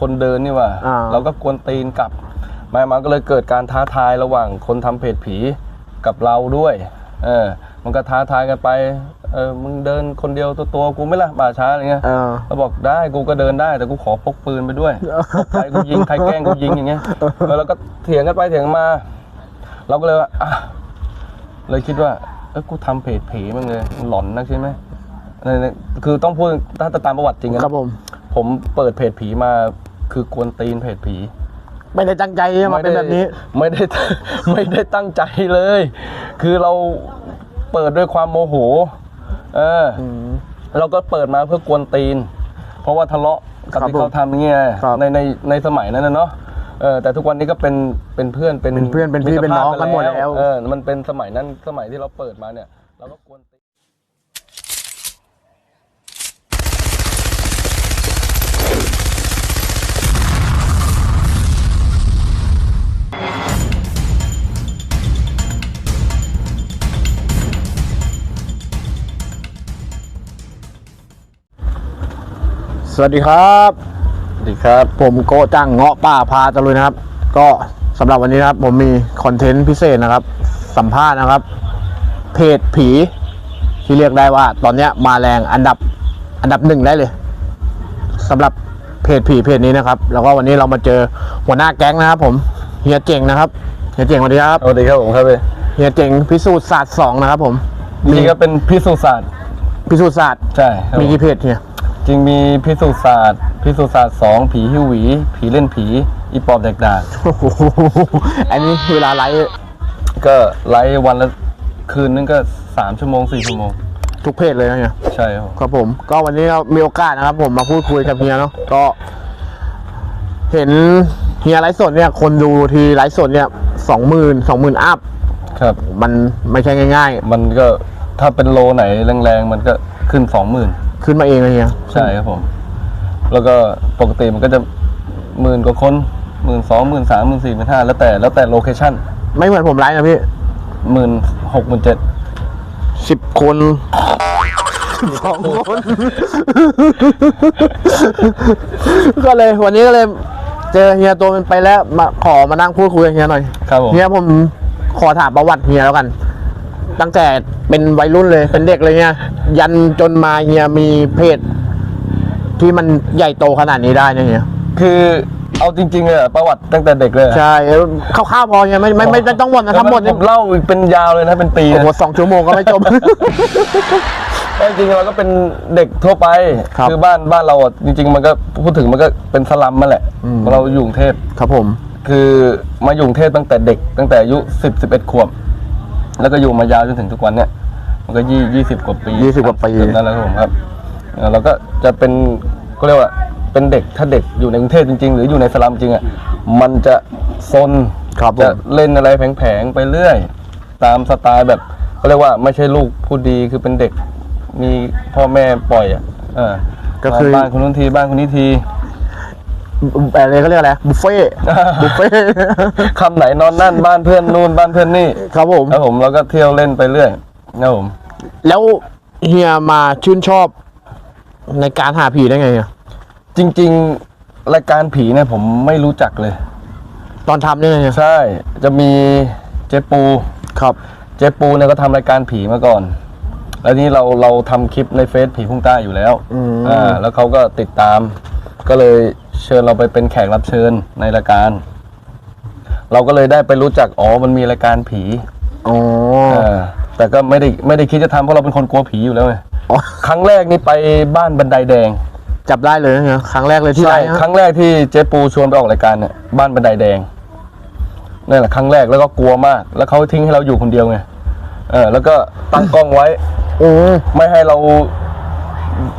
คนเดินนี่ว่า อ่า เราก็กวนตีนกลับมามาก็เลยเกิดการท้าทายระหว่างคนทำเพจผีกับเราด้วยเออมันก็ท้าทายกันไปเออมึงเดินคนเดียวตัวตัวๆกูไม่ละป่าช้าอะไรเงี้ย เออ เราบอกได้กูก็เดินได้แต่กูขอพกปืนไปด้วยใครกูยิงใครแกล้งกูยิงอย่างเงี้ยแล้วเราก็เถียงกันไปเถียงกันมา เราก็เลยว่าอะเลยคิดว่าเออกูทำเพจผีมั้งเลยมันหลอนนักใช่ไหมเนี่ยคือต้องพูดถ้าตามประวัติจริงนะครับผม ผมเปิดเพจผีมา คือกวนตีนเพจผี ไม่ได้ตั้งใจจะมาเป็นแบบนี้ ไม่ได้ไม่ได้ตั้งใจเลย คือเราเปิดด้วยความโมโห เอออมเราก็เปิดมาเพื่อกวนตีน เพราะว่าทะเลาะกับครับที่เขาผมทำอย่างเงี้ยครับในในในสมัยนั้นนะเนาะเออแต่ทุกวันนี้ก็เป็นเป็นเพื่อนเป็นเป็นเพื่อนเป็นพี่มิตรเป็นน้องภาพกันหมดแล้วเออมันเป็นสมัยนั้นสมัยที่เราเปิดมาเนี่ยเราก็กวน สวัสดีครับสวัสดีครับ ผมโกจังเงาะป่าพาตะลุยนะครับ ก็สำหรับวันนี้นะครับ ผมมีคอนเทนต์พิเศษนะครับ สัมภาษณ์นะครับ เพจผีที่เรียกได้ว่า ตอนนี้มาแรงอันดับอันดับหนึ่งได้เลยสำหรับเพจผีเพจนี้นะครับ แล้วก็วันนี้เรามาเจอหัวหน้าแก๊งนะครับผม เฮียเจ๋งนะครับเฮียเจ๋งสวัสดีครับสวัสดีครับผมครับพี่เฮียเจ๋งพิสูจน์ศาสตร์สองนะครับผมจริงๆก็เป็นพิสูจน์ศาสตร์พิสูจน์ศาสตร์ใช่ครับมีผมกี่เพจเฮียจริงมีพิสูจน์ศาสตร์พิสูจน์ศาสตร์สองผีหิวหวี ผีเล่นผี อีปอบแดกดาบโอ้โหอันนี้เวลาไลฟ์ก็ไลฟ์วันละคืนนึงก็สามชั่วโมงสี่ชั่วโมงทุกเพจเลยนะเฮียใช่ครับผมครับผม ก็วันนี้เรามีโอกาสนะครับ ผมมาพูดคุยกับเฮียเนาะก็ เห็น เฮียไลฟ์สดเนี่ย คนดูทีไลฟ์สดเนี่ยสองหมื่นสองหมื่นอัพครับ มันไม่ใช่ง่าย มันก็ถ้าเป็นโลไหนแรงๆ มันก็ขึ้นสองหมื่นๆ ขึ้นมาเองเลยเฮียใช่ครับผม แล้วก็ปกติมันก็จะหมื่นกว่าคนหมื่นสองหมื่นสามหมื่นสี่หมื่นห้าแล้วแต่แล้วแต่โลเคชั่นไม่เหมือนผมไลฟ์นะพี่หมื่นหกหมื่นเจ็ดสิบคนสองคน ก็เลยวันนี้ก็เลย เจอเฮียตัวเป็นไปแล้วมาขอมานั่งพูดคุยกับเฮียหน่อยครับผมเฮียผมขอถามประวัติเฮียแล้วกัน ตั้งแต่เป็นวัยรุ่นเลยเป็นเด็กเลยเนี่ยยันจนมาเฮียมีเพจที่มันใหญ่โตขนาดนี้ได้เนี่ยเฮียคือ เอาจริงๆเลยอะประวัติตั้งแต่เด็กเลยอะใช่คร่าวๆพอเฮียไม่ไม่ไม่ไม่ต้องหมดนะทั้งหมดผเนี่ยมเล่าอีกเป็นยาวเลยนะเป็นปีโอ้นะ โหสองชั่วโมงก็ไม่จบ แต่จริงๆเราก็เป็นเด็กทั่วไปครับอบ้านบ้านเราอะจริง ๆ มันก็พูดถึงมันก็เป็นสลัมมาแหละอืม เราอยู่กรุงเทพครับผม คือมาอยู่กรุงเทพตั้งแต่เด็ก ตั้งแต่อายุสิบสิบเอ็ดขวบแล้วก็อยู่มายาวจนถึงทุกวันเนี่ย มันก็ยี่ยี่สิบกว่าปี20กว่าปีนั่นแหละครับผมครับเอ่อเราก็จะเป็นก็เรียกว่า เป็นเด็กถ้าเด็กอยู่ในกรุงเทพจริง ๆ หรืออยู่ในสลัมจริงอะมันจะซนครับผมจะเล่นอะไรแผลงๆไปเรื่อย ตามสไตล์แบบเขาเรียกว่าไม่ใช่ลูกผู้ดีคือเป็นเด็ก มีพ่อแม่ปล่อยอะเออก็คือ บ้านคนนู้นทีบ้านคนนี้ทีอะไรเขาเรียกอะไรบุฟเฟ่ต์บุฟเฟ่ต์คำไหนนอนนั่นบ้านเพื่อนนู่นบ้านเพื่อนนี่ครับผมครับผมแล้วก็เที่ยวเล่นไปเรื่อยครับผม แล้วเฮียมาชื่นชอบในการหาผีได้ไงอะ จริง ๆ รายการผีเนี่ยผมไม่รู้จักเลย ตอนทำได้ไงอะใช่ จะมีเจ๊ปูครับ เจ๊ปูเนี่ยก็ทำรายการผีมาก่อน แล้วนี่เราเราทำคลิปในเฟซผีพุ่งใต้อยู่แล้วอืมอ่าแล้วเขาก็ติดตาม ก็เลยเชิญเราไปเป็นแขกรับเชิญในรายการ เราก็เลยได้ไปรู้จักอ๋อมันมีรายการผีอ๋ออ่าแต่ก็ไม่ได้ไม่ได้คิดจะทำเพราะเราเป็นคนกลัวผีอยู่แล้วไง อ๋อครั้งแรกนี่ไปบ้านบันไดแดง จับได้เลยนะเฮียครั้งแรกเลยที่ใช่ไรนะครั้งแรกที่เจ๊ปูชวนไปออกรายการเนี่ยบ้านบันไดแดงนั่นแหละครั้งแรกแล้วก็กลัวมาก แล้วเขาทิ้งให้เราอยู่คนเดียวไงเออแล้วก็ตั้งกล้องไว้โอ้ไม่ให้เรา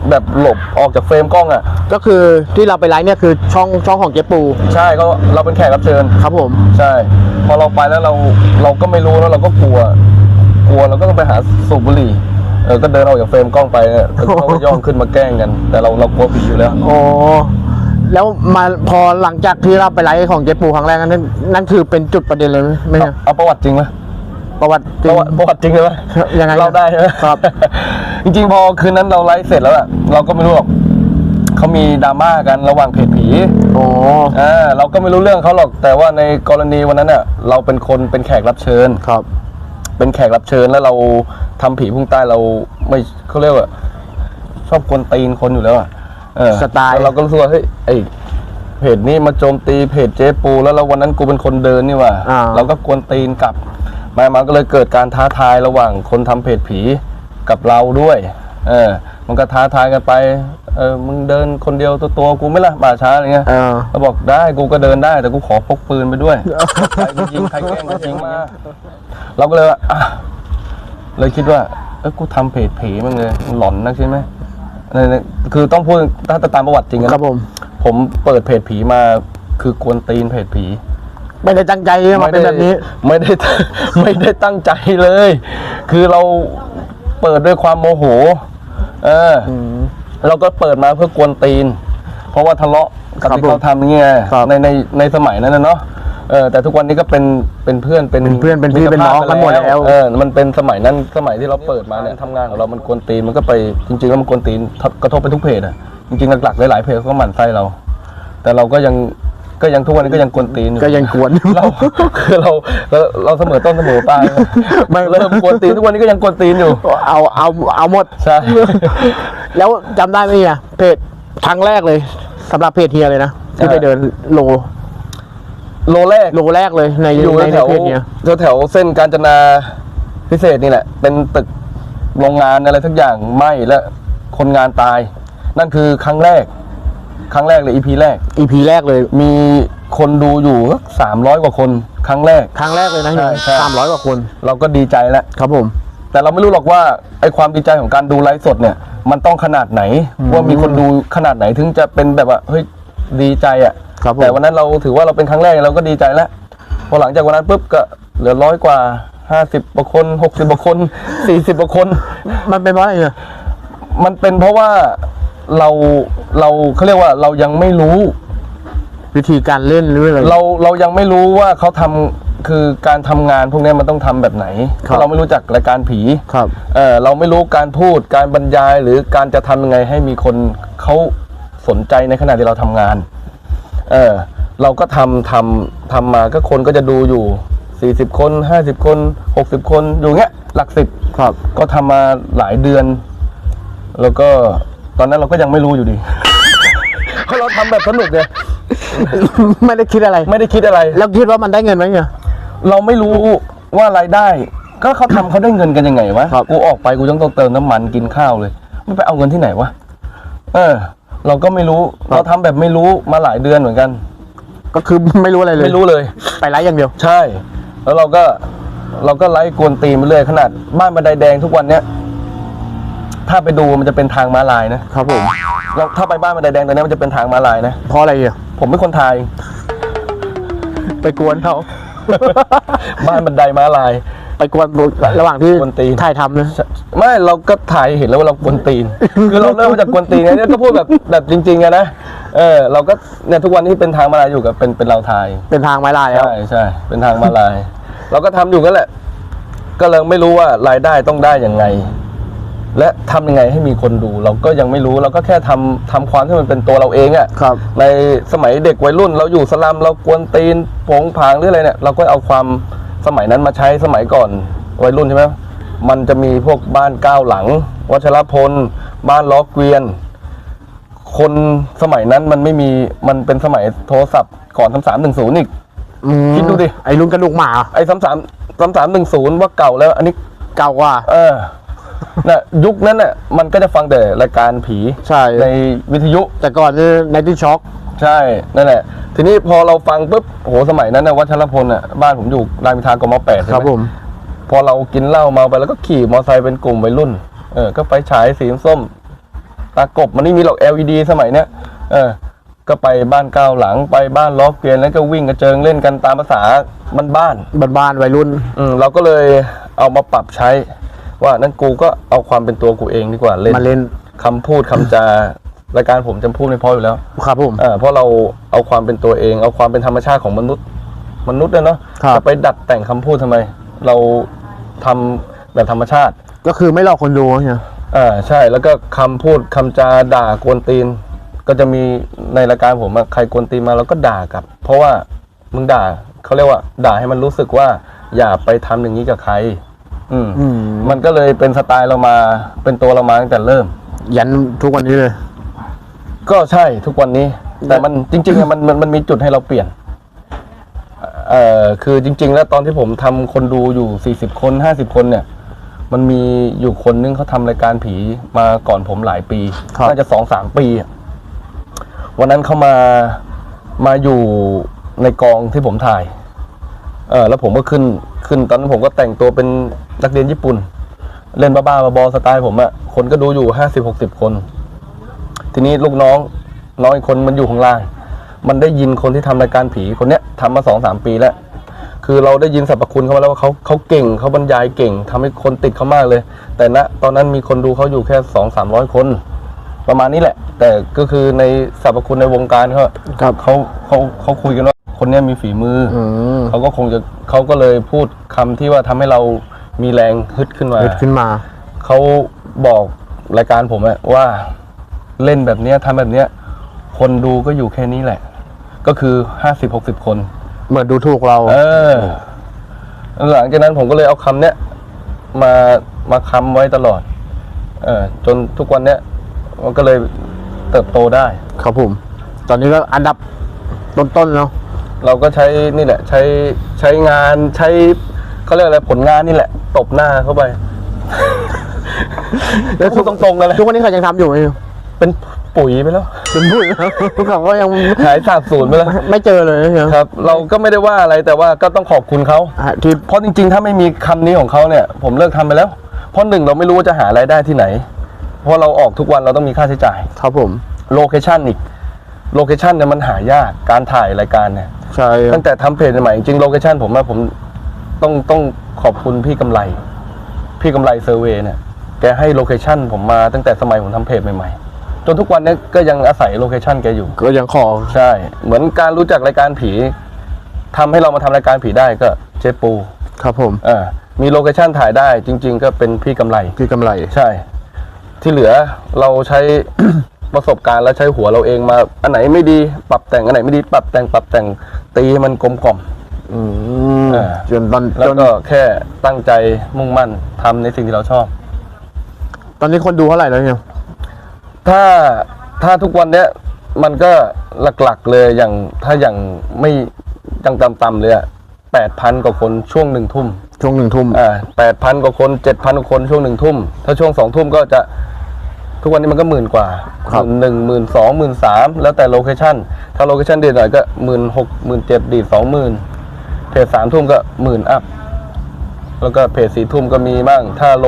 แบบหลบออกจากเฟรมกล้องอะ ก็คือที่เราไปไลฟ์เนี่ยคือช่องช่องของเจ๊ปู ใช่เขาเราเป็นแขกรับเชิญ ครับผม ใช่ พอเราไปแล้วเราเราก็ไม่รู้แล้วเราก็กลัว กลัวเราก็ต้องไปหาสูบบุหรี่ เออก็เดินออกจากเฟรมกล้องไปเนี่ยแล้วเขาก็ย่องขึ้นมาแกล้งกัน แต่เราเรากลัวผีอยู่แล้วอ๋อแล้วมาพอหลังจากที่เราไปไลฟ์ของเจ๊ปูครั้งแรกนั้นนั่นคือเป็นจุดประเด็นเลยไหมไม่เอาใช่เอาประวัติจริงไหมประวัติจปริงระวัติประวัติจริงเลยไหมยังไงเราได้ใช่ไหมครับ จริงๆพอคืนนั้นเราไลฟ์เสร็จแล้วอะเราก็ไม่รู้หรอกเขามีดราม่ากันระหว่างเพจผีอ๋ออ่าเราก็ไม่รู้เรื่องเขาหรอกแต่ว่าในกรณีวันนั้นเน่ะเราเป็นคนเป็นแขกรับเชิญ ครับ เป็นแขกรับเชิญแล้วเราทำผีพุ่งใต้เราไม่เขาเรียกว่า ชอบกวนตีนคนอยู่แล้วอะเออสไตล์แล้วเราก็รู้สึกว่าเฮ้ยไอเพจนี้มาโจมตีเพจเจ๊ปูแล้วเราวันนั้นกูเป็นคนเดินนี่หว่าอ่าเราก็กวนตีนกลับมามาก็เลยเกิดการท้าทายระหว่างคนทำเพจผีกับเราด้วย เออ มันก็ท้าทายกันไป เออ มึงเดินคนเดียวตัวตัวๆกูไม่ละป่าช้าอะไรเงี้ยเออเราบอกได้กูก็เดินได้แต่กูขอพกปืนไปด้วย ใครกูยิงใครแกล้งกูยิงมา เราก็เลยว่าอะเลยคิดว่า เออกูทำเพจผีมั้งเลยมันหลอนนักใช่ไหมเนี่ยๆคือต้องพูดถ้าตามประวัติจริงครันะบผม ผมเปิดเพจผีมาคือกวนตีนเพจผี ไม่ได้ตั้งใจที่จะมาเป็นแบบนี้ ไม่ได้ ไม่ได้ตั้งใจเลย คือเราเปิดด้วยความโมโห เอออมเราก็เปิดมาเพื่อกวนตีน เพราะว่าทะเลาะกับครับที่เขาทำนี่ไงครับในในในสมัยนั้นนะเนาะเออแต่ทุกวันนี้ก็เป็นเป็นเพื่อนเป็นเป็นเพื่อนเป็นพี่มิตรเป็นน้องภาพกันหมดแล้ว เออมันเป็นสมัยนั้นสมัยที่เราเปิดมาเนี่ยทำงานของเรามันกวนตีนมันก็ไปจริงๆแล้วมันกวนตีนกระทบไปทุกเพจอะจริงๆหลักๆหลายๆเพจก็หมั่นไส้เรา แต่เราก็ยัง ก็ยังทุกวันนี้ก็ยังกวนตีนอยู่ก็ยังกวนเราคือเราเราเราเสมอต้นเสมอปลายไม่เริ่มกวนตีนทุกวันนี้ก็ยังกวนตีนอยู่เอาเอาเอาหมดใช่แล้วจำได้ไหมเนี่ยเพจครั้งแรกเลยสำหรับเพจเฮียเลยนะที่ไปเดินโลโลแรกโลแรกเลยในอยู่ในแถวเพจเนี้ยแถวแถวเส้นกาญจนาพิเศษนี่แหละ เป็นตึกโรงงานอะไรทุกอย่างไหม้และคนงานตาย นั่นคือครั้งแรก ครั้งแรกเลยอีพีแรกอีพีแรกเลย มีคนดูอยู่สามร้อยกว่าคน ครั้งแรก ครั้งแรกเลยนะใช่ใช่ สามร้อยกว่าคน เราก็ดีใจแล้ว ครับผม แต่เราไม่รู้หรอกว่าไอ้ความดีใจของการดูไลฟ์สดเนี่ย มันต้องขนาดไหนอืมว่ามีคนดูขนาดไหนถึงจะเป็นแบบว่าเฮ้ยดีใจอะ่ะครับผม แต่วันนั้นเราถือว่าเราเป็นครั้งแรกเราก็ดีใจแล้วพอหลังจากวันนั้นปุ๊บก็เหลือร้อยกว่าห้าสิบกว่าคนหกสิบกว่าคนสี่สิบกว่าคน มันเป็นเพราะอะไรเนี่ยมันเป็นเพราะว่า เราเราเขาเรียกว่าเรายังไม่รู้ วิธีการเล่นหรืออะไร เราเรายังไม่รู้ว่าเขาทำคือการทำงานพวกเนี้ยมันต้องทำแบบไหนครับเราไม่รู้จักรายการผีครับ เออเราไม่รู้การพูดการบรรยายหรือการจะทำยังไงให้มีคนเขาสนใจในขณะที่เราทำงานเออเราก็ทำทำทำมาก็คนก็จะดูอยู่ 40 คน 50 คน 60 คนอยู่เงี้ยหลักสิบ ครับ ก็ทำมาหลายเดือน แล้วก็ ตอนนั้นเราก็ยังไม่รู้อยู่ดีเพราะเราทำแบบสนุกไงไม่ได้คิดอะไรไม่ได้คิดอะไร แล้วคิดว่ามันได้เงินไหมเนี่ย เราไม่รู้ว่ารายได้ ก็เขาทำเขาได้เงินกันยังไงวะครับ กูออกไปกูต้องต้องเติมน้ำมันกินข้าวเลยไม่ไปเอาเงินที่ไหนวะเออ เราก็ไม่รู้เราทำแบบไม่รู้มาหลายเดือนเหมือนกัน ก็คือไม่รู้อะไรเลยไม่รู้เลย ไปไลฟ์อย่างเดียว ใช่ แล้วเราก็เราก็ไล่กวนตีนไปเรื่อยขนาดบ้านบันไดแดงทุกวันเนี้ย ถ้าไปดูมันจะเป็นทางม้าลายนะครับผมเราถ้าไปบ้านบันไดแดงตอนนี้มันจะเป็นทางม้าลายนะ เพราะอะไรอะผมเป็นคนไทย ไปกวนเขาบ้านบันไดม้าลาย ไปกวนระหว่างที่กวนตีน ถ่ายทำนะไม่เราก็ถ่ายเห็นแล้วว่าเรากวนตีน คือเราเริ่มมาจากกวนตีนไงเนี่ยก็พูดแบบแบบจริงๆอะนะเออเราก็เนี่ยทุกวันนี้เป็นทางมาลายอยู่กับเป็นเป็นเราถ่ายเป็นทางไม้ลายแล้วใช่ใช่เป็นทางมาลาย เราก็ทำอยู่กันแหละ ก็เลยไม่รู้ว่ารายได้ต้องได้ยังไง และทำยังไงให้มีคนดู เราก็ยังไม่รู้เราก็แค่ทำทำความที่มันเป็นตัวเราเองอะครับ ในสมัยเด็กวัยรุ่น เราอยู่สลัมเรากวนตีนโผงผางหรืออะไรเนี่ย เราก็เอาความสมัยนั้นมาใช้สมัยก่อนวัยรุ่นใช่ไหมมันจะมีพวกบ้านก้าวหลัง วัชรพล บ้านล้อเกวียน คนสมัยนั้นมันไม่มีมันเป็นสมัยโทรศัพท์ก่อนสามสามหนึ่งศูนย์อีก อืมคิดดูดิ ไอ้ลุงกระดูกหมาไอ้สามสามสามสามหนึ่งศูนย์ว่าเก่าแล้ว อันนี้เก่ากว่า เออ น่ะยุคนั้นน่ะมันก็จะฟังแต่รายการผีใช่ ในวิทยุ แต่ก่อนนี่ในที่ช็อค ใช่นั่นแหละ ทีนี้พอเราฟังปุ๊บโอ้โหสมัยนั้นนะวัชรพลน่ะบ้านผมอยู่รามอินทรากมแปดใช่ครัไหบมผม พอเรากินเหล้าเมาไปแล้วก็ขี่มอเตอร์ไซค์เป็นกลุ่มวัยรุ่น เออ ก็ไปฉายสีส้ม ตากบมันไม่มีหรอก LED สมัยเนี้ยเออ ก็ไปบ้านก้าวหลังไปบ้านล้อเกวียนแล้วก็วิ่งกระเจิงเล่นกันตามภาษาบ้านบ้านๆบ้านๆวัยรุ่น อืมเราก็เลยเอามาปรับใช้ ว่านั่นกูก็เอาความเป็นตัวกูเองดีกว่าเล่นมาเล่นคำพูดคำจารายการผมจำพูดไม่พออยู่แล้วครับผมอ่าเพราะเราเอาความเป็นตัวเอง เอาความเป็นธรรมชาติของมนุษย์ มนุษย์เนี่ยเนาะครับ จะไปดัดแต่งคำพูดทำไม เราทำแบบธรรมชาติก็คือไม่หลอกคนดูเนี่ยอ่าใช่แล้วก็คำพูดคำจาด่ากวนตีน ก็จะมีในรายการผมอะใครกวนตีนมาเราก็ด่ากลับ เพราะว่ามึงด่าเขาเรียกว่า ด่าให้มันรู้สึกว่า อย่าไปทำอย่างนี้กับใคร อืมอืมมันก็เลยเป็นสไตล์เรามา เป็นตัวเรามาตั้งแต่เริ่ม ยันทุกวันนี้เลย ก็ใช่ทุกวันนี้ แต่มันจริงๆอะมันมันมันมีจุดให้เราเปลี่ยน เอ่อคือจริง ๆ แล้วตอนที่ผมทำคนดูอยู่สี่สิบคนห้าสิบคนเนี่ย มันมีอยู่คนนึงเขาทำรายการผีมาก่อนผมหลายปีครับ น่าจะสองสามปีอะวันนั้นเขามามาอยู่ในกองที่ผมถ่าย เออแล้วผมก็ขึ้นขึ้นตอนนั้นผมก็แต่งตัวเป็น นักเรียนญี่ปุ่น เล่นบ้าๆบอๆสไตล์ผมอะคนก็ดูอยู่ห้าสิบหกสิบคน ทีนี้ลูกน้องน้องอีกคนมันอยู่ข้างล่าง มันได้ยินคนที่ทำรายการผีคนเนี้ยทำมาสองสามปีแล้ว คือเราได้ยินสรรพคุณเขามาแล้วว่าเขาเขาเก่งเขาบรรยายเก่งทำให้คนติดเขามากเลย แต่ณตอนนั้นมีคนดูเขาอยู่แค่สองสามร้อยคน ประมาณนี้แหละ แต่ก็คือในสรรพคุณในวงการเขาครับเขาเขาเขาคุยกันว่าคนเนี้ยมีฝีมือออืมเขาก็คงจะเขาก็เลยพูดคำที่ว่าทำให้เรา มีแรงฮึดขึ้นมาเกิดขึ้นมา เขาบอกรายการผมอะว่าเล่นแบบเนี้ยทำแบบเนี้ย คนดูก็อยู่แค่นี้แหละ ก็คือห้าสิบหกสิบคน เหมือนดูถูกเรา เออ หลังจากนั้นผมก็เลยเอาคำเนี้ยมามาค้ำไว้ตลอด เออจนทุกวันเนี้ยมันก็เลยเติบโตได้ ครับผม ตอนนี้ก็อันดับต้นๆเนาะ เราก็ใช้นี่แหละ ใช้ใช้งานใช้เขาเรียกอะไรผลงานนี่แหละ ตบหน้าเข้าไปแล้วพูดตรงๆกันเลยทุกวันนี้เขายังทำอยู่ไหมเป็นปุ๋ยไปแล้วเป็นผู้เขาก็ยังหายสาบสูญไปแล้วไม่เจอเลยนะเฮียครับ เราก็ไม่ได้ว่าอะไรแต่ว่าก็ต้องขอบคุณเขาอะที่เพราะจริง ๆ ถ้าไม่มีคำนี้ของเขาเนี่ย ผมเลิกทำไปแล้ว เพราะหนึ่งเราไม่รู้ว่าจะหารายได้ที่ไหน เพราะเราออกทุกวันเราต้องมีค่าใช้จ่าย ครับผมโลเคชันอีกโลเคชันเนี่ยมันหายากการถ่ายรายการเนี่ยใช่ครัตั้บงแต่ทำเพจใหม่ๆจริงๆโลเคชันผมอะผม ต้องต้องขอบคุณพี่กำไร พี่กำไรเซอร์เวย์เนี่ยแกให้โลเคชันผมมาตั้งแต่สมัยผมทำเพจใหม่ๆ จนทุกวันเนี้ก็ยังอาศัยโลเคชันแกอยู่ ก็ยังขอ ใช่ เหมือนการรู้จักรายการผีทำให้เรามาทำรายการผีได้ก็เจ๊ปูครับผม เออมีโลเคชันถ่ายได้จริง ๆ ก็เป็นพี่กำไร พี่กำไร ใช่ ที่เหลือเราใช้ ประสบการณ์แล้วใช้หัวเราเองมา อันไหนไม่ดีปรับแต่งอันไหนไม่ดีปรับแต่งปรับแต่งตีให้มันกลมกล่อมอืม เออ จนตอนแล้วจนก็แค่ตั้งใจมุ่งมั่นทำในสิ่งที่เราชอบ ตอนนี้คนดูเท่าไหร่แล้วเนี่ยถ้าถ้าทุกวันเนี้ยมันก็หลักๆเลยอย่างถ้าอย่างไม่ยังต่ำๆเลยแปดพันกว่าคนช่วงหนึ่งทุ่มช่วงหนึ่งทุ่มอ่าแปดพันกว่าคนเจ็ดพันกว่าคนช่วงหนึ่งทุ่ม ถ้าช่วงสองทุ่มก็จะทุกวันนี้มันก็หมื่นกว่าครับหนึ่งหมื่นสองหมื่นสามแล้วแต่โลเคชั่นถ้าโลเคชั่นดีหน่อยก็หมื่นหกหมื่นเจ็ดดีสองหมื่น เพจสามทุ่มก็หมื่นอัพ แล้วก็เพจสี่ทุ่มก็มีบ้าง ถ้าโล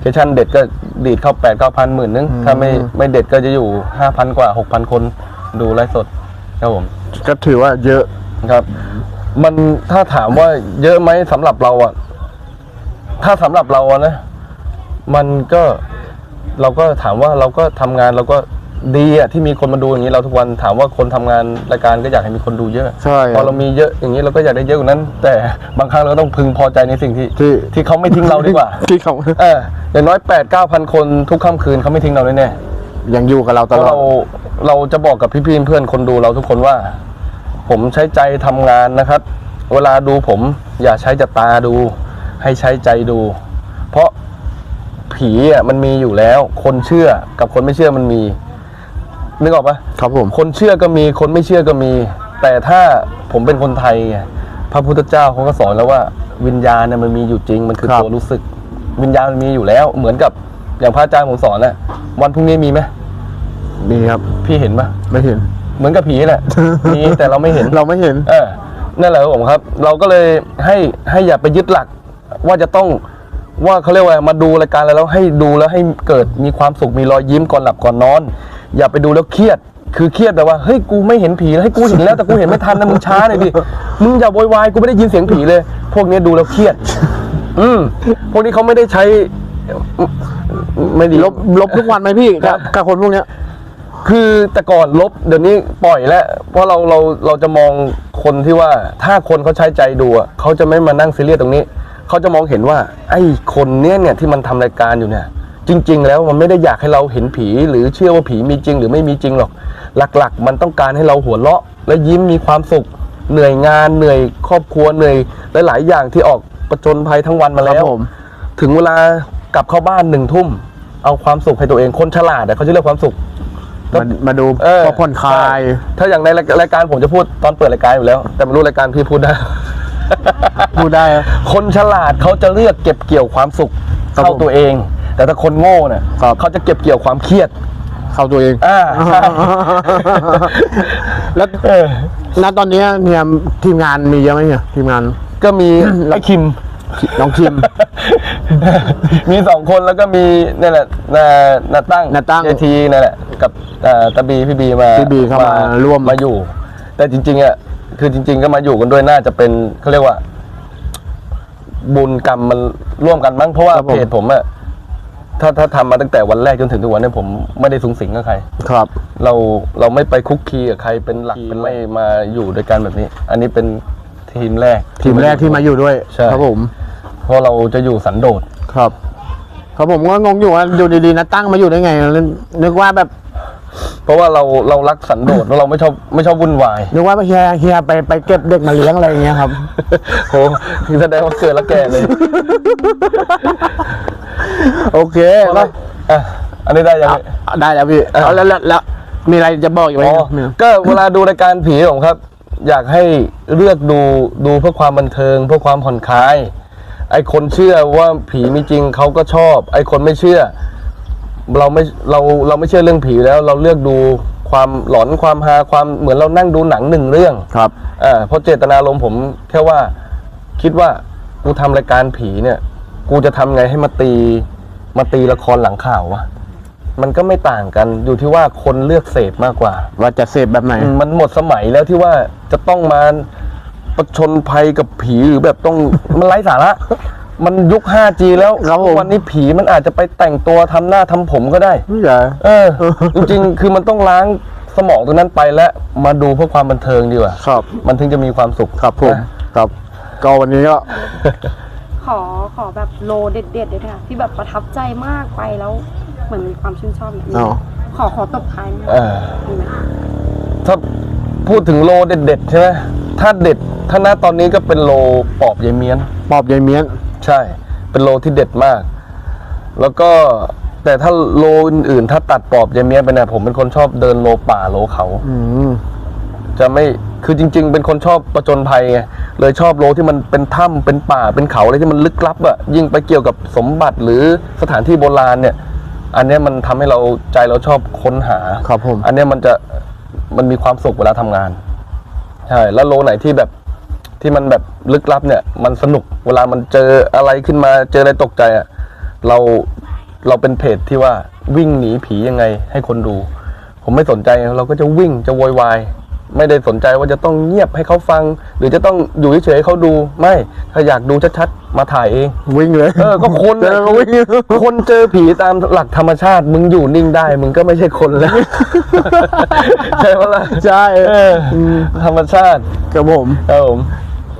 เคชั่นเด็ดก็ดีดเข้าแปดเก้าพันหมื่นนึง ถ้าไม่ไม่เด็ดก็จะอยู่ห้าพันกว่าหกพันคนดูไลฟ์สดครับผม ก็ถือว่าเยอะครับ มันถ้าถามว่าเยอะไหมสำหรับเราอะถ้าสำหรับเราอะนะ มันก็เราก็ถามว่าเราก็ทำงานเราก็ ดีอะที่มีคนมาดูอย่างนี้เราทุกวันถามว่าคนทำงานรายการก็อยากให้มีคนดูเยอะใช่พอเรามีเยอะอย่างนี้เราก็อยากได้เยอะกว่านั้น แต่บางครั้งเราก็ต้องพึงพอใจในสิ่งที่ที่ ที่เขาไม่ทิ้งเราดีกว่า ที่เขาเอออย่างน้อยแปดเก้าพันคนทุกค่ำคืนเขาไม่ทิ้งเราแน่ๆยังอยู่กับเราตเพราะลอดเราเราจะบอกกับพี่ๆเพื่อนคนดูเราทุกคนว่า ผมใช้ใจทำงานนะครับ เวลาดูผมอย่าใช้แต่ตาดู ให้ใช้ใจดู เพราะผีอะมันมีอยู่แล้ว คนเชื่อกับคนไม่เชื่อมันมี นึกออกปะครับผม คนเชื่อก็มีคนไม่เชื่อก็มี แต่ถ้าผมเป็นคนไทยไงพระพุทธเจ้าเขาก็สอนแล้วว่าวิญญาณเนี่ยมันมีอยู่จริงมันคือครับ ตัวรู้สึก วิญญาณมันมีอยู่แล้ว เหมือนกับอย่างพระอาจารย์ผมสอนน่ะวันพรุ่งนี้มีไหมมีครับ พี่เห็นปะไม่เห็น เหมือนกับผีแหละ มีแต่เราไม่เห็น เราไม่เห็น เออนั่นแหละครับผมครับ เราก็เลยให้ให้อย่าไปยึดหลัก ว่าจะต้องว่าเขาเรียกว่ามาดูรายการอะไรแล้วให้ดูแล้วให้เกิดมีความสุขมีรอยยิ้มก่อนหลับก่อนนอน อย่าไปดูแล้วเครียด คือเครียดแบบว่าเฮ้ยกูไม่เห็นผีแล้วให้ยกูเห็นแล้วแต่กูเห็นไม่ทันนะมึงช้าหน่อยดิมึงอย่าโวยวายกูไม่ได้ยินเสียงผีเลย พวกนี้ดูแล้วเครียด อืมพวกนี้เขาไม่ได้ใช้ไม่ดีลบลบทุกวันไหมพี่กับกับคนพวกเนี้ย คือแต่ก่อนลบเดี๋ยวนี้ปล่อยแล้ว เพราะเราเราเราจะมองคนที่ว่า ถ้าคนเขาใช้ใจดูอะเขาจะไม่มานั่งซีเรียสตรงนี้ เขาจะมองเห็นว่า ไอ้คนเนี้ยเนี่ยที่มันทำรายการอยู่เนี่ย จริง ๆ แล้วมันไม่ได้อยากให้เราเห็นผีหรือเชื่อว่าผีมีจริง หรือไม่มีจริงหรอก หลักๆ มันต้องการให้เราหัวเราะ และยิ้มมีความสุข เหนื่อยงานเหนื่อยครอบครัวเหนื่อยหลายๆอย่างที่ออกประจนภัยทั้งวันมาครัแล้บวผมถึงเวลากลับเข้าบ้านหนึ่งทุ่ม เอาความสุขให้ตัวเองคนฉลาดอะเขาจะเลือกความสุขมามาดูเออก็ผ่อนคลายใช่ถ้าอย่างในรายการผมจะพูดตอนเปิดรายการอยู่แล้ว แต่ไม่รู้รายการพี่พูดได้พูดได้ครับคนฉลาดเขาจะเลือกเก็บเกี่ยวความสุขครับเข้าผมตัวเอง แต่ถ้าคนโง่เนี่ยครับ เขาจะเก็บเกี่ยวความเครียดเข้าตัวเอง อ่าใช่ แล้วเออ ณตอนนี้เนี่ยทีมงานมีเยอะไหมเนี่ยทีมงาน ก็มี ไอ้คิม น้องคิม มีสองคนแล้วก็มีนี่นแหละนานาตั้งนาตั้งเจทีนั่นแหละกับเอ่อตาบีพี่บีมาพี่บีเข้ามาร่วม มาอยู่ แต่จริงๆอะคือจริง ๆ ก็มาอยู่กันด้วยน่าจะเป็นเขาเรียกว่า บุญกรรมมันร่วมกันมั้งเพราะว่าครับผม เพจผมอะ ถ้าถ้าทำมาตั้งแต่วันแรกจนถึงทุกวันเนี้ผมไม่ได้สูงสิงกับใคร ครับ เราเราไม่ไปคุกคีกับใครเป็นหลักเป็นไม่มาอยู่ด้วยกันแบบนี้ อันนี้เป็นทีมแรก ทีมแรกที่มาอยู่ด้วยใช่ ครับผมเพราะเราจะอยู่สันโดษ ครับ ครับผมก็งงอยู่ว่าอยู่ดีๆนะตั้งมาอยู่ได้ไงนึกว่าแบบ เพราะว่าเราเรารักสันโดษแล้วเราไม่ชอบไม่ชอบวุ่นวายนึกว่าเฮียเฮียไปไปเก็บเด็กมาเลี้ยงอะไรอย่างเงี้ยครับโหคือแสดงว่าเกิดแล้วแก่เลย โอเคก็อะอันนี้ได้ยังเอาไงเอาได้แล้วพี่อะ เอาแล้วแล้วแล้วมีอะไรจะบอกอีกไหมอ๋อเนี่ยก็เวลาดูรายการผีผมครับ อยากให้เลือกดูดูเพื่อความบันเทิง เพื่อความผ่อนคลาย ไอคนเชื่อว่าผีมีจริงเขาก็ชอบ ไอคนไม่เชื่อ เราไม่เราเราไม่เชื่อเรื่องผีแล้ว เราเลือกดูความหลอนความฮาความเหมือนเรานั่งดูหนังหนึ่งเรื่องครับอ่าเพราะเจตนารมณ์ผมแค่ว่าคิดว่ากูทำรายการผีเนี่ย กูจะทำไงให้มาตีมาตีละครหลังข่าววะมันก็ไม่ต่างกันอยู่ที่ว่าคนเลือกเสพมากกว่า ว่าจะเสพแบบไหนอืมมันหมดสมัยแล้วที่ว่าจะต้องมาประชนภัยกับผีหรือแบบต้อง มันไร้สาระ มันยุค 5G แล้วครับผม วันนี้ผีมันอาจจะไปแต่งตัวทำหน้าทำผมก็ได้นี่เหรอเออ จริงๆ คือมันต้องล้างสมองตรงนั้นไปและมาดูเพื่อความบันเทิงดีกว่าครับ มันถึงจะมีความสุขครับผมครับ ก็วันนี้ก็ขอขอแบบโลเด็ดๆเด็ดค่ะที่แบบประทับใจมากไปแล้วเหมือนมีความชื่นชอบเนี่ยมีไหมอ๋อขอขอตบท้ายไหมเออ มีไหมถ้าพูดถึงโลเด็ดๆใช่ไหมถ้าเด็ด ถ้าณตอนนี้ก็เป็นโลปอบยายเมียน ปอบยายเมียน ใช่ เป็นโลที่เด็ดมาก แล้วก็แต่ถ้าโลอื่นๆ ถ้าตัดปอบยายเมียนไปเนี่ยผมเป็นคนชอบเดินโลป่าโลเขา อืมจะไม่คือจริง ๆ เป็นคนชอบประจนภัยไงเลยชอบโลที่มันเป็นถ้ำเป็นป่าเป็นเขาอะไรที่มันลึกลับอะยิ่งไปเกี่ยวกับสมบัติหรือสถานที่โบราณเนี่ย อันเนี้ยมันทำให้เราใจเราชอบค้นหา ครับผม อันเนี้ยมันจะมันมีความสุขเวลาทำงาน ใช่ แล้วโลไหนที่แบบ ที่มันแบบลึกลับเนี่ย มันสนุกเวลามันเจออะไรขึ้นมาเจออะไรตกใจอะเราเราเป็นเพจที่ว่าวิ่งหนีผียังไงให้คนดู ผมไม่สนใจเราก็จะวิ่งจะโวยวายไม่ได้สนใจว่าจะต้องเงียบให้เขาฟัง หรือจะต้องอยู่เฉยๆให้เขาดูไม่ถ้าอยากดูชัดๆมาถ่ายเองวิ่งเลยเออก็คนเจอน่ะก็วิ่งคนเจอผีตามหลักธรรมชาติ มึงอยู่นิ่งได้ มึงก็ไม่ใช่คนแล้วใช่ไหมล่ะใช่เอออธรรมชาติครับผมครับผม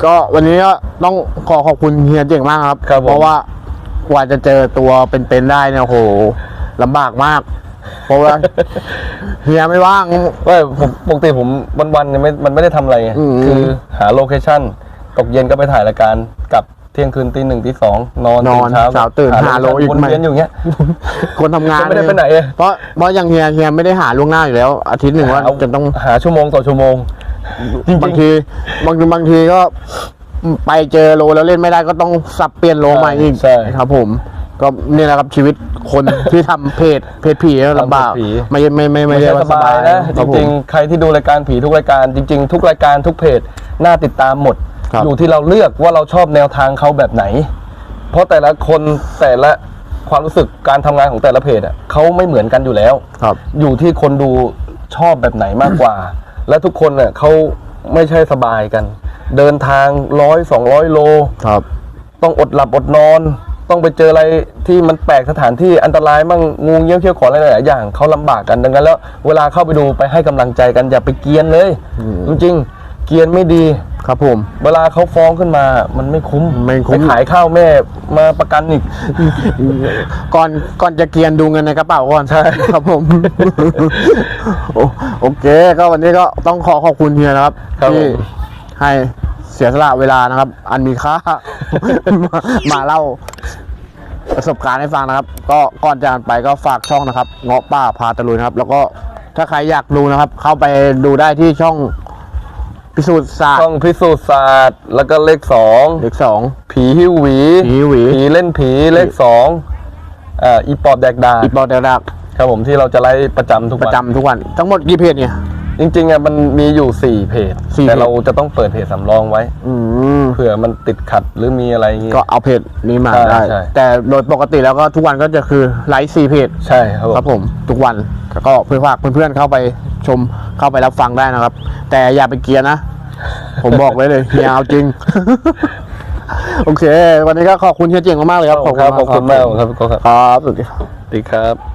ก็วันนี้ก็ต้องขอขอบคุณเฮียเจ๋งมากครับ ครับผม เพราะว่ากว่าจะเจอตัวเป็นๆได้เนี่ยโอ้โหลำบากมาก เพราะว่า เฮียไม่ว่างว่าผมปกติผมวันๆเนี่ยไม่มันไม่ได้ทำอะไรไงอืม คือหาโลเคชั่นตกเย็นก็ไปถ่ายรายการกลับเที่ยงคืนตีหนึ่งตีสองนอนนอนเช้าเช้าตื่นหาโลอีกวนไหมเวียนอยู่อย่างเงี้ย คนทำงานก็ไม่ได้ไปไหนเลย เพราะเพราะอย่างเฮียเฮียไม่ได้หาล่วงหน้าอยู่แล้ว อาทิตย์หนึ่งว่าหาจะต้องหาชั่วโมงต่อชั่วโมง จริงๆ บางทีบางทีบางทีก็ไปเจอโลแล้วเล่นไม่ได้ก็ต้องสับเปลี่ยนโลใหม่อีกใช่ครับ ผม ก็นี่แหละครับชีวิตคนที่ทำเพจเพจผีลำบากทำเพจผี ไม่ไม่ไม่ไม่ไม่ได้ใช่ว่าสบายนะคจรับผม ริงๆ ใครที่ดูรายการผีทุกรายการจริง ๆ ทุกรายการทุกเพจน่าติดตามหมด ครับอยู่ที่เราเลือกว่าเราชอบแนวทางเขาแบบไหน เพราะแต่ละคนแต่ละความรู้สึกการทำงานของแต่ละเพจอะเขาไม่เหมือนกันอยู่แล้วครับ อยู่ที่คนดูชอบแบบไหนมากกว่า และทุกคนเนี่ยเขาไม่ใช่สบายกัน เดินทางร้อยสองร้อยโล ครับ ต้องอดหลับอดนอน ต้องไปเจออะไรที่มันแปลกสถานที่อันตรายมั่งงูเงี้ยวเขี้ยวขออะไรหลายๆอย่างเขาลำบากกันดังนั้นแล้ว เวลาเข้าไปดูไปให้กำลังใจกันอย่าไปเกรียนเลย จริงๆเกรียนไม่ดีครับผม เวลาเขาฟ้องขึ้นมา มันไม่คุ้มไม่คุ้ม ปขายข้าวแม่มาประกันอีก ก่อนก่อนจะเกียนดูเงินในกระเป๋าก่อนใช่ครับผม โอโอเค ก็วันนี้ก็ต้องขอขอบคุณเฮียนะครับครับที่ผม ให้เสียสละเวลานะครับ อันมีค่า มามาเล่าประสบการณ์ให้ฟังนะครับ ก็ก่อนจากกันไปก็ฝากช่องนะครับ เงาะป้าพาตะลุยนะครับ แล้วก็ถ้าใครอยากดูนะครับ เข้าไปดูได้ที่ช่อง พิสูจน์ศาสตช่ร์องพิสูจน์ศาสตร์ แล้วก็เลขสองเลขสอง ผีหิ้วหวีผีหวี ผีเล่นผีเลขสองอ่าอีปอบแดกดาอีกบอกเดียวดักครับผมที่เราจะไล่ประจำทุกปวันระจำทุกวัน ทั้งหมดกี่เพจเนี่ย จริงๆอะมันมีอยู่4เพจสี่แต่เพจเราจะต้องเปิดเพจสำรองไว้ อืมเผื่อมันติดขัดหรือมีอะไรอย่างงี้ ก็เอาเพจนี้มาใช่ได้ ใช่ แต่โดยปกติแล้วก็ทุกวันก็จะคือไลฟ์ซีเพจใช่ครับผม ครับผม ทุกวันก็เพื่อฝากเพื่อนๆเข้าไปชมเข้าไปรับฟังได้นะครับ แต่อย่าไปเกียร์นะ ผมบอกไว้เลยเฮียเอาจริง โอเค วันนี้ก็ขอบคุณเฮียเจียงมากๆเลยครับครับขอบคุณมากครับพี่โก้ครับครับสวัสดีครับ สวัสดีครับ